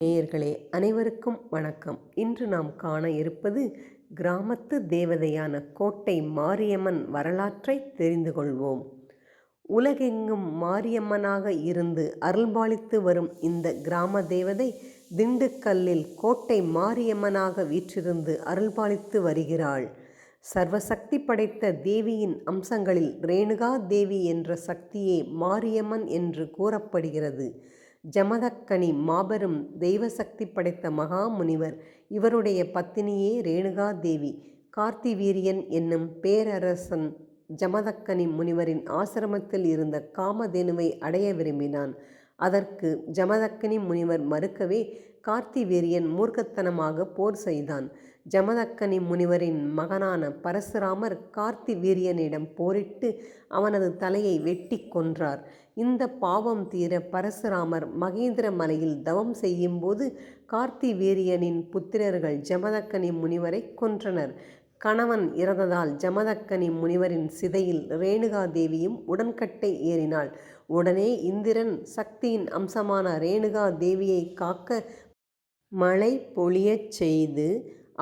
நேயர்களே அனைவருக்கும் வணக்கம். இன்று நாம் காண இருப்பது கிராமத்து தேவதையான கோட்டை மாரியம்மன் வரலாற்றை தெரிந்து கொள்வோம். உலகெங்கும் மாரியம்மனாக இருந்து அருள்பாலித்து வரும் இந்த கிராம தேவதை திண்டுக்கல்லில் கோட்டை மாரியம்மனாக வீற்றிருந்து அருள்பாலித்து வருகிறாள். சர்வசக்தி படைத்த தேவியின் அம்சங்களில் ரேணுகா தேவி என்ற சக்தியே மாரியம்மன் என்று கூறப்படுகிறது. ஜமதக்கனி மாபெரும் தெய்வ சக்தி படைத்த மகாமுனிவர் இவருடைய பத்தினியே ரேணுகா தேவி கார்த்திவீரியன் என்னும் பேரரசன் ஜமதக்கனி முனிவரின் ஆசிரமத்தில் இருந்த காமதேனுவை அடைய விரும்பினான். அதற்கு ஜமதக்கனி முனிவர் மறுக்கவே கார்த்திவீரியன் மூர்க்கத்தனமாக போர் செய்தான். ஜமதக்கனி முனிவரின் மகனான பரசுராமர் கார்த்தி வீரியனிடம் போரிட்டு அவனது தலையை வெட்டி கொன்றார். இந்த பாவம் தீர பரசுராமர் மகேந்திர மலையில் தவம் செய்யும்போது கார்த்தி வீரியனின் புத்திரர்கள் ஜமதக்கனி முனிவரை கொன்றனர். கணவன் இறந்ததால் ஜமதக்கனி முனிவரின் சிதையில் ரேணுகா தேவியும் உடன்கட்டை ஏறினாள். உடனே இந்திரன் சக்தியின் அம்சமான ரேணுகா தேவியை காக்க மழை பொழியச் செய்து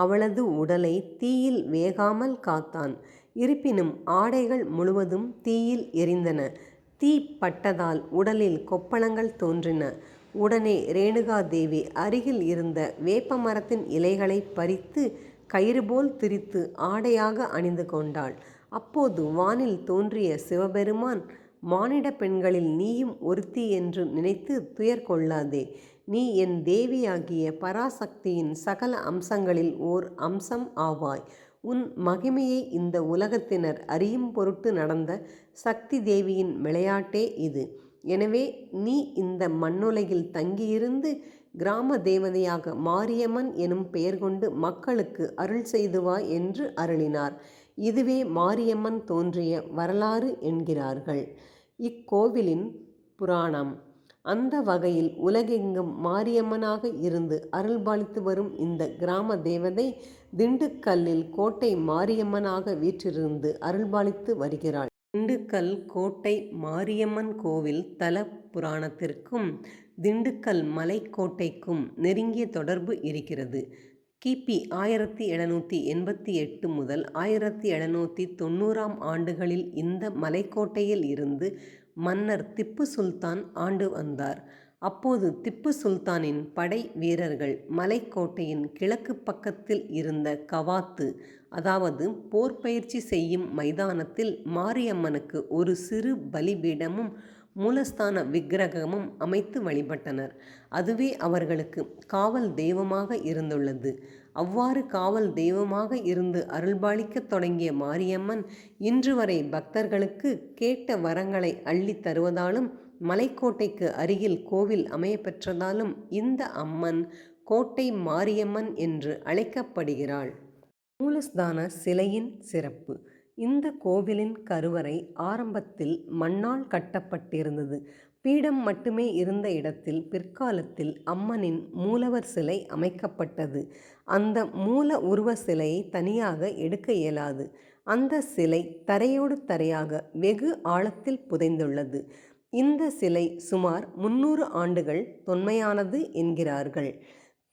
அவளது உடலை தீயில் வேகாமல் காத்தான். இருப்பினும் ஆடைகள் முழுவதும் தீயில் எரிந்தன. தீ பட்டதால் உடலில் கொப்பளங்கள் தோன்றின. உடனே ரேணுகா தேவி அருகில் இருந்த வேப்ப மரத்தின் இலைகளை பறித்து கயிறு போல் திரித்து ஆடையாக அணிந்து கொண்டாள். அப்போது வானில் தோன்றிய சிவபெருமான் மானிட பெண்களில் நீயும் ஒருத்தி என்று நினைத்து துயர் கொள்ளாதே. நீ என் தேவியாகிய பராசக்தியின் சகல அம்சங்களில் ஓர் அம்சம் ஆவாய். உன் மகிமையை இந்த உலகத்தினர் அறியும் பொருட்டு நடந்த சக்தி தேவியின் விளையாட்டே இது. எனவே நீ இந்த மண்ணுலகில் தங்கியிருந்து கிராம தேவதையாக மாரியம்மன் எனும் பெயர் கொண்டு மக்களுக்கு அருள் செய்துவா என்று அருளினார். இதுவே மாரியம்மன் தோன்றிய வரலாறு என்கிறார்கள். இக்கோவிலின் புராணம். அந்த வகையில் உலகெங்கும் மாரியம்மனாக இருந்து அருள்பாலித்து வரும் இந்த கிராம தேவதை திண்டுக்கல்லில் கோட்டை மாரியம்மனாக வீற்றிருந்து அருள்பாலித்து வருகிறாள். திண்டுக்கல் கோட்டை மாரியம்மன் கோவில் தல புராணத்திற்கும் திண்டுக்கல் மலைக்கோட்டைக்கும் நெருங்கிய தொடர்பு இருக்கிறது. கிபி ஆயிரத்தி எழுநூற்றி எண்பத்தி எட்டு முதல் ஆயிரத்தி எழுநூற்றி தொண்ணூறாம் ஆண்டுகளில் இந்த மலைக்கோட்டையில் இருந்து மன்னர் திப்பு சுல்தான் ஆண்டு வந்தார். அப்போது திப்பு சுல்தானின் படை வீரர்கள் மலைக்கோட்டையின் கிழக்கு பக்கத்தில் இருந்த கவாத்து அதாவது போர் பயிற்சி செய்யும் மைதானத்தில் மாரியம்மனுக்கு ஒரு சிறு பலிபீடமும் மூலஸ்தான விக்கிரகமும் அமைத்து வழிபட்டனர். அதுவே அவர்களுக்கு காவல் தெய்வமாக இருந்துள்ளது. அவ்வாறு காவல் தெய்வமாக இருந்து அருள்பாலிக்கத் தொடங்கிய மாரியம்மன் இன்று வரை பக்தர்களுக்கு கேட்ட வரங்களை அள்ளி தருவதாலும் மலைக்கோட்டைக்கு அருகில் கோவில் அமையப்பெற்றதாலும் இந்த அம்மன் கோட்டை மாரியம்மன் என்று அழைக்கப்படுகிறாள். மூலஸ்தான சிலையின் சிறப்பு. இந்த கோவிலின் கருவறை ஆரம்பத்தில் மண்ணால் கட்டப்பட்டிருந்தது. பீடம் மட்டுமே இருந்த இடத்தில் பிற்காலத்தில் அம்மனின் மூலவர் சிலை அமைக்கப்பட்டது. அந்த மூல உருவ சிலையை தனியாக எடுக்க இயலாது. அந்த சிலை தரையோடு தரையாக வெகு ஆழத்தில் புதைந்துள்ளது. இந்த சிலை சுமார் முன்னூறு ஆண்டுகள் தொன்மையானது என்கிறார்கள்.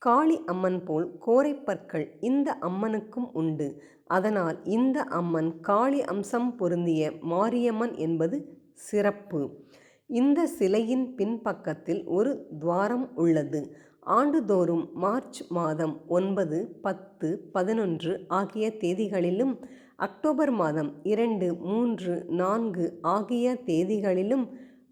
காளி அம்மன் போல் கோரைப்பற்கள் இந்த அம்மனுக்கும் உண்டு. அதனால் இந்த அம்மன் காளி அம்சம் பொருந்திய மாரியம்மன் என்பது சிறப்பு. இந்த சிலையின் பின்பக்கத்தில் ஒரு துவாரம் உள்ளது. ஆண்டுதோறும் மார்ச் மாதம் ஒன்பது பத்து பதினொன்று ஆகிய தேதிகளிலும் அக்டோபர் மாதம் இரண்டு மூன்று நான்கு ஆகிய தேதிகளிலும்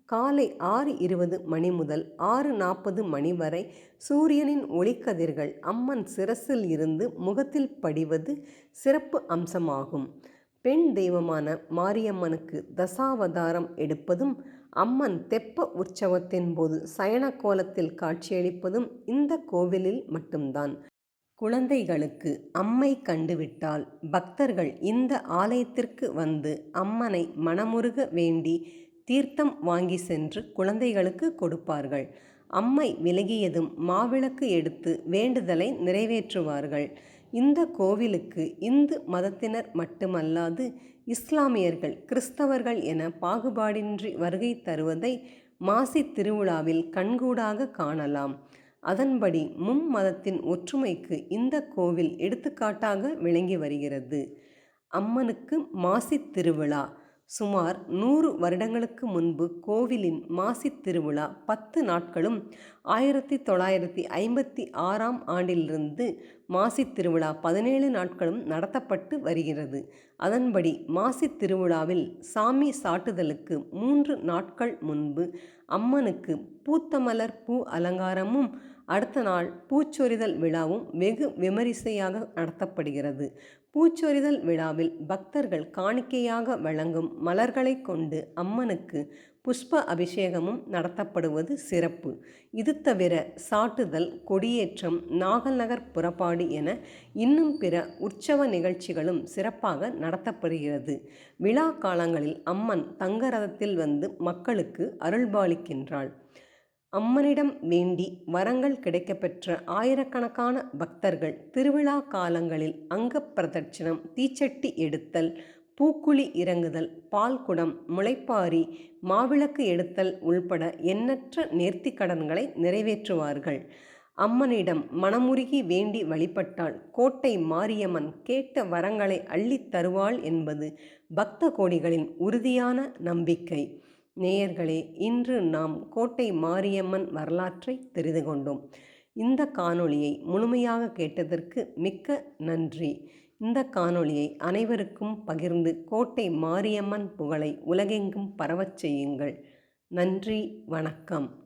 காலை ஆறு இருபது மணி முதல் ஆறு நாற்பது மணி வரை சூரியனின் ஒளிக்கதிர்கள் அம்மன் சிரசில் இருந்து முகத்தில் படிவது சிறப்பு அம்சமாகும். பெண் தெய்வமான மாரியம்மனுக்கு தசாவதாரம் எடுப்பதும் அம்மன் தெப்ப உற்சவத்தின் போது சயன கோலத்தில் காட்சியளிப்பதும் இந்த கோவிலில் மட்டும்தான். குழந்தைகளுக்கு அம்மை கண்டுவிட்டால் பக்தர்கள் இந்த ஆலயத்திற்கு வந்து அம்மனை மனமுருக வேண்டி தீர்த்தம் வாங்கி சென்று குழந்தைகளுக்கு கொடுப்பார்கள். அம்மை விலகியதும் மாவிளக்கு எடுத்து வேண்டுதலை நிறைவேற்றுவார்கள். இந்த கோவிலுக்கு இந்து மதத்தினர் மட்டுமல்லாது இஸ்லாமியர்கள் கிறிஸ்தவர்கள் என பாகுபாடின்றி வருகை தருவதை மாசி திருவிழாவில் கண்கூடாக காணலாம். அதன்படி மும்மதத்தின் ஒற்றுமைக்கு இந்த கோவில் எடுத்துக்காட்டாக விளங்கி வருகிறது. அம்மனுக்கு மாசி திருவிழா சுமார் நூறு வருடங்களுக்கு முன்பு கோவிலின் மாசித் திருவிழா பத்து நாட்களும் ஆயிரத்தி தொள்ளாயிரத்தி ஐம்பத்தி ஆறாம் ஆண்டிலிருந்து மாசித் திருவிழா பதினேழு நாட்களும் நடத்தப்பட்டு வருகிறது. அதன்படி மாசித் திருவிழாவில் சாமி சாட்டுதலுக்கு மூன்று நாட்கள் முன்பு அம்மனுக்கு பூத்தமலர் பூ அலங்காரமும் அடுத்த நாள் பூச்சொரிதல் விழாவும் வெகு விமரிசையாக நடத்தப்படுகிறது. பூச்சொரிதல் விழாவில் பக்தர்கள் காணிக்கையாக வழங்கும் மலர்களை கொண்டு அம்மனுக்கு புஷ்ப அபிஷேகமும் நடத்தப்படுவது சிறப்பு. இது தவிர சாட்டுதல் கொடியேற்றம் நாகல்நகர் புறப்பாடு என இன்னும் பிற உற்சவ நிகழ்ச்சிகளும் சிறப்பாக நடத்தப்படுகிறது. விழா காலங்களில் அம்மன் தங்க ரதத்தில் வந்து மக்களுக்கு அருள்பாலிக்கின்றாள். அம்மனிடம் வேண்டி வரங்கள் கிடைக்கப்பெற்ற ஆயிரக்கணக்கான பக்தர்கள் திருவிழா காலங்களில் அங்க பிரதட்சணம் தீச்சட்டி எடுத்தல் பூக்குழி இறங்குதல் பால்குடம் முளைப்பாரி மாவிளக்கு எடுத்தல் உள்பட எண்ணற்ற நேர்த்திக்கடன்களை நிறைவேற்றுவார்கள். அம்மனிடம் மனமுருகி வேண்டி வழிபட்டால் கோட்டை மாரியம்மன் கேட்ட வரங்களை அள்ளித் தருவாள் என்பது பக்த கோடிகளின் உறுதியான நம்பிக்கை. நேயர்களே இன்று நாம் கோட்டை மாரியம்மன் வரலாற்றை தெரிந்து கொண்டோம். இந்த காணொளியை முழுமையாக கேட்டதற்கு மிக்க நன்றி. இந்த காணொளியை அனைவருக்கும் பகிர்ந்து கோட்டை மாரியம்மன் புகழை உலகெங்கும் பரவச் செய்யுங்கள். நன்றி வணக்கம்.